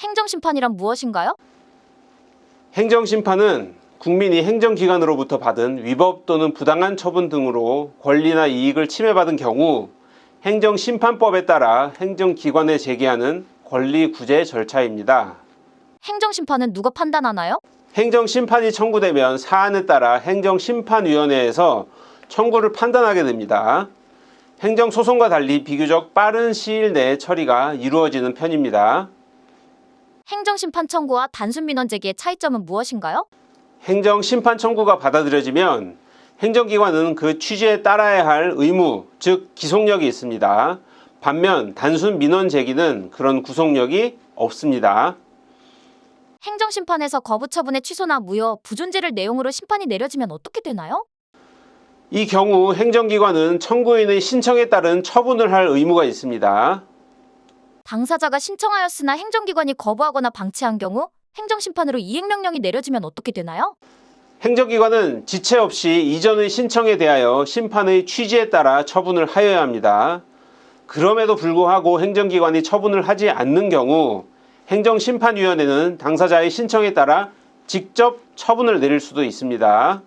행정심판이란 무엇인가요? 행정심판은 국민이 행정기관으로부터 받은 위법 또는 부당한 처분 등으로 권리나 이익을 침해받은 경우 행정심판법에 따라 행정기관에 제기하는 권리 구제 절차입니다. 행정심판은 누가 판단하나요? 행정심판이 청구되면 사안에 따라 행정심판위원회에서 청구를 판단하게 됩니다. 행정소송과 달리 비교적 빠른 시일 내에 처리가 이루어지는 편입니다. 행정심판 청구와 단순 민원 제기의 차이점은 무엇인가요? 행정심판 청구가 받아들여지면 행정기관은 그 취지에 따라야 할 의무, 즉 기속력이 있습니다. 반면 단순 민원 제기는 그런 구속력이 없습니다. 행정심판에서 거부처분의 취소나 무효, 부존재를 내용으로 심판이 내려지면 어떻게 되나요? 이 경우 행정기관은 청구인의 신청에 따른 처분을 할 의무가 있습니다. 당사자가 신청하였으나 행정기관이 거부하거나 방치한 경우 행정심판으로 이행명령이 내려지면 어떻게 되나요? 행정기관은 지체 없이 이전의 신청에 대하여 심판의 취지에 따라 처분을 하여야 합니다. 그럼에도 불구하고 행정기관이 처분을 하지 않는 경우 행정심판위원회는 당사자의 신청에 따라 직접 처분을 내릴 수도 있습니다.